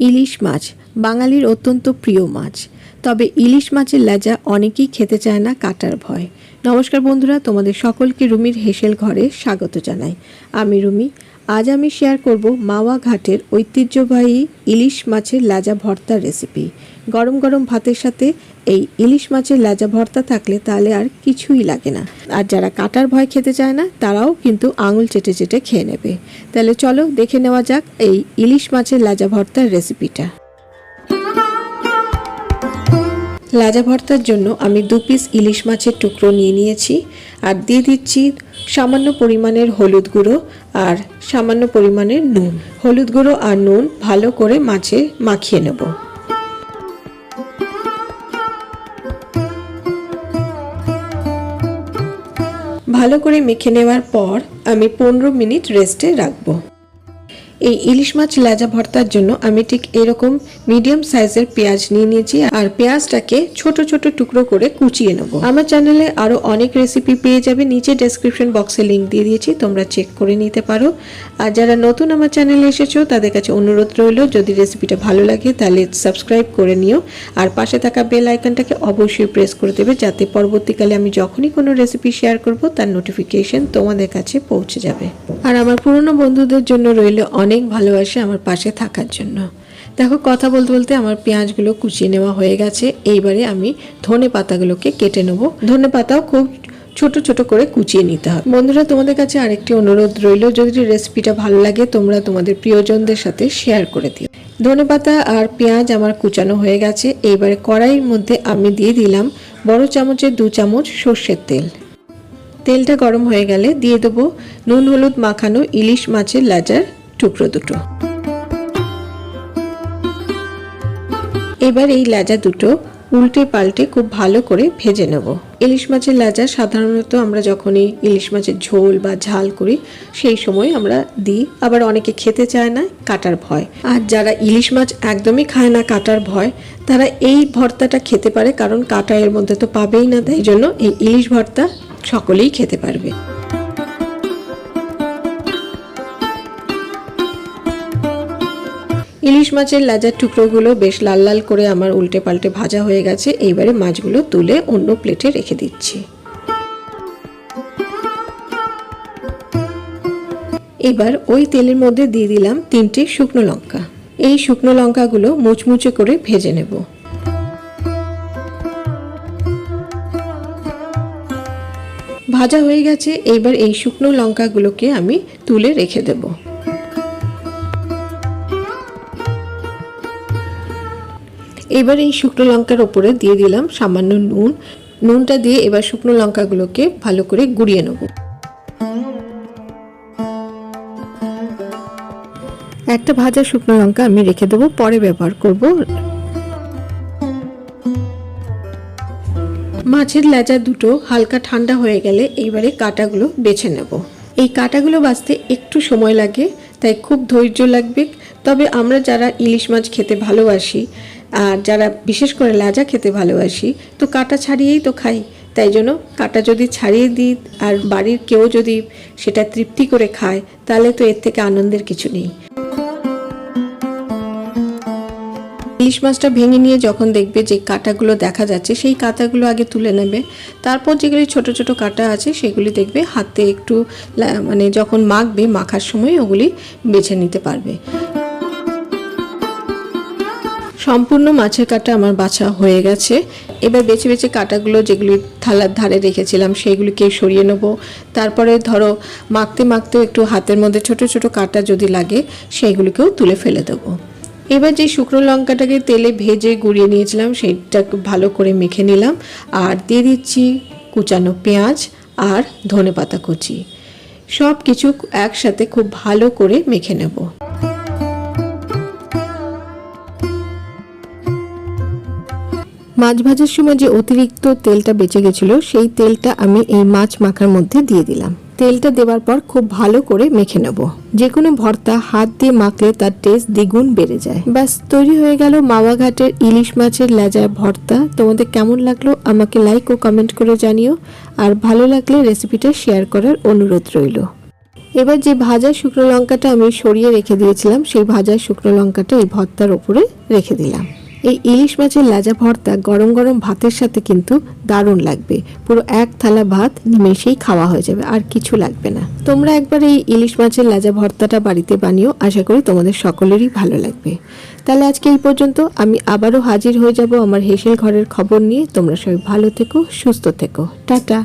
ইলিশ মাছ। বাঙালির অত্যন্ত প্রিয় মাছ। তবে ইলিশ মাছের লেজা অনেকেই খেতে চায় না কাটার ভয়। নমস্কার বন্ধুরা, তোমাদের সকলকে রুমির হেসেল ঘরে স্বাগত জানাই। আমি রুমি। আজ আমি শেয়ার করব মাওয়া ঘাটের ঐতিহ্যবাহী ইলিশ মাছের লাজা ভর্তার রেসিপি গরম গরম ভাতের সাথে এই ইলিশ মাছের লাজা ভর্তা থাকলে তাহলে আর কিছুই লাগে না। আর যারা কাটার ভয় খেতে চায় না, তারাও কিন্তু আঙুল চেটে চেটে খেয়ে নেবে। তাহলে চলো দেখে নেওয়া যাক এই ইলিশ মাছের লাজা ভর্তার রেসিপিটা লাজা ভর্তার জন্য আমি দু পিস ইলিশ মাছের টুকরো নিয়ে নিয়েছি, আর দিয়ে দিচ্ছি সামান্য পরিমাণের হলুদ গুঁড়ো আর সামান্য পরিমাণের নুন। হলুদ গুঁড়ো আর নুন ভালো করে মাছে মাখিয়ে নেব। ভালো করে মেখে নেওয়ার পর আমি পনেরো মিনিট রেস্টে রাখব। এই ইলিশ মাছ লেজা ভর্তার জন্য আমি ঠিক এরকম মিডিয়াম সাইজের পেঁয়াজ নিয়ে নিয়েছি আর পেঁয়াজটাকে ছোট ছোট টুকরো করে কুচিয়ে নেব। আমার চ্যানেলে আরও অনেক রেসিপি পেয়ে যাবে, নিচে ডেসক্রিপশন বক্সে লিংক দিয়ে দিয়েছি, তোমরা চেক করে নিতে পারো। আর যারা নতুন আমার চ্যানেলে এসেছ, তাদের কাছে অনুরোধ রইল, যদি রেসিপিটা ভালো লাগে, তাহলে সাবস্ক্রাইব করে নিও। আর পাশে থাকা বেল আইকনটাকে অবশ্যই প্রেস করে দেবে, যাতে পরবর্তীকালে আমি যখনই কোনো রেসিপি শেয়ার করব, তার নোটিফিকেশন তোমাদের কাছে পৌঁছে যাবে। আর আমার পুরনো বন্ধুদের জন্য রইল অনেক ভালোবাসে আমার পাশে থাকার জন্য। দেখো, কথা বলতে বলতে আমার পেঁয়াজগুলো কুচিয়ে নেওয়া হয়ে গেছে। এইবারে আমি ধনে পাতাগুলোকে কেটে নেব। ধনে পাতাও খুব ছোট ছোট করে কুচিয়ে নিতে হবে। বন্ধুরা, তোমাদের কাছে আরেকটি অনুরোধ রইল। যদি রেসিপিটা ভালো লাগে, তোমরা তোমাদের প্রিয়জনদের সাথে শেয়ার করে দিও। ধনে পাতা আর পেঁয়াজ আমার কুচানো হয়ে গেছে। এইবারে কড়াইয়ের মধ্যে আমি দিয়ে দিলাম বড় চামচের দু চামচ সর্ষের তেল। তেলটা গরম হয়ে গেলে দিয়ে দেবো নুন, হলুদ মাখানো ইলিশ মাছের লাজার। টুকরো দুটো। এবার এই লাজা দুটো উল্টে পাল্টে খুব ভালো করে ভেজে নেব। ইলিশ মাছের লাজা সাধারণত আমরা যখনই ইলিশ মাছের ঝোল বা ঝাল করি, সেই সময় আমরা দিই। আবার অনেকে খেতে চায় না, কাটার ভয়। আর যারা ইলিশ মাছ একদমই খায় না, কাটার ভয়, তারা এই ভর্তাটা খেতে পারে, কারণ কাটা এর মধ্যে তো পাবেই না। তাই জন্য এই ইলিশ ভর্তা সকলেই খেতে পারবে। ইলিশ মাছের লাজার টুকরোগুলো বেশ লাল লাল করে আমার উল্টে পাল্টে ভাজা হয়ে গেছে, এইবারে মাছগুলো তুলে অন্য প্লেটে রেখে দিচ্ছি। এবার ওই তেলের মধ্যে দিয়ে দিলাম তিনটে শুকনো লঙ্কা। এই শুকনো লঙ্কাগুলো মুচমুচে করে ভেজে নেব। ভাজা হয়ে গেছে, এইবার এই শুকনো লঙ্কাগুলোকে আমি তুলে রেখে দেবো। এবার এই শুকনো লঙ্কার ওপরে দিয়ে দিলাম সামান্য নুন। নুনটা দিয়ে এবার শুকনো লঙ্কাগুলোকে ভালো করে গুঁড়িয়ে নেব। একটা ভাজা শুকনো লঙ্কা আমি রেখে দেবো, পরে ব্যবহার করব। মাছের লেজা দুটো হালকা ঠান্ডা হয়ে গেলে এইবারে কাটাগুলো বেছে নেব। এই কাটাগুলো বাঁচতে একটু সময় লাগে, তাই খুব ধৈর্য লাগবে। তবে আমরা যারা ইলিশ মাছ খেতে ভালোবাসি আর যারা বিশেষ করে লাজা খেতে ভালোবাসি, তো কাটা ছাড়িয়েই তো খাই। তাই জন্য কাটা যদি ছাড়িয়ে দিই আর বাড়ির কেউ যদি সেটা তৃপ্তি করে খায়, তাহলে তো এর থেকে আনন্দের কিছু নেই। ইলিশ মাছটা ভেঙে নিয়ে যখন দেখবে যে কাটাগুলো দেখা যাচ্ছে, সেই কাঁটাগুলো আগে তুলে নেবে। তারপর যেগুলি ছোট ছোট কাটা আছে, সেগুলি দেখবে হাতে একটু মানে যখন মাখবে, মাখার সময় ওগুলি বেছে নিতে পারবে। সম্পূর্ণ মাছের কাটা আমার বাছা হয়ে গেছে। এবার বেছে বেছে কাটাগুলো যেগুলি থালার ধারে রেখেছিলাম, সেইগুলিকে সরিয়ে নেব। তারপরে ধরো, মাখতে মাখতে একটু হাতের মধ্যে ছোট ছোট কাটা যদি লাগে, সেইগুলিকেও তুলে ফেলে দেবো। এবার যে শুকনো লঙ্কাটাকে তেলে ভেজে গুঁড়িয়ে নিয়েছিলাম, সেইটা ভালো করে মেখে নিলাম। আর দিয়ে দিচ্ছি কুচানো পেঁয়াজ আর ধনে পাতা কুচি। সব কিছু একসাথে খুব ভালো করে মেখে নেব। মাছ ভাজার সময় যে অতিরিক্ত তেলটা বেঁচে গেছিল, সেই তেলটা আমি এই মাছ মাখার মধ্যে দিয়ে দিলাম। তেলটা দেওয়ার পর খুব ভালো করে মেখে নেব। যে কোনো ভর্তা হাত দিয়ে মাখলে তার টেস্ট দ্বিগুণ বেড়ে যায়। ব্যাস, তৈরি হয়ে গেল মাওয়া ঘাটের ইলিশ মাছের লেজা ভর্তা। তোমাদের কেমন লাগল আমাকে লাইক ও কমেন্ট করে জানিও। আর ভালো লাগলে রেসিপিটা শেয়ার করার অনুরোধ রইল। এবার যে ভাজা শুকনো লঙ্কাটা আমি সরিয়ে রেখে দিয়েছিলাম, সেই ভাজা শুকনো লঙ্কাটা এই ভর্তার ওপরে রেখে দিলাম। এই ইলিশ মাছের লাজা ভর্তা গরম গরম ভাতের সাথে কিন্তু দারুণ লাগবে। পুরো এক থালা ভাত নিমেষেই খাওয়া হয়ে যাবে, আর কিছু লাগবে না। তোমরা একবার এই ইলিশ মাছের লাজা ভর্তাটা বাড়িতে বানিও, আশা করি তোমাদের সকলেরই ভালো লাগবে। তাহলে আজকে এই পর্যন্ত, আমি আবারও হাজির হয়ে যাব আমার হেসেল ঘরের খবর নিয়ে। তোমরা সবাই ভালো থেকো, সুস্থ থেকো। টাটা।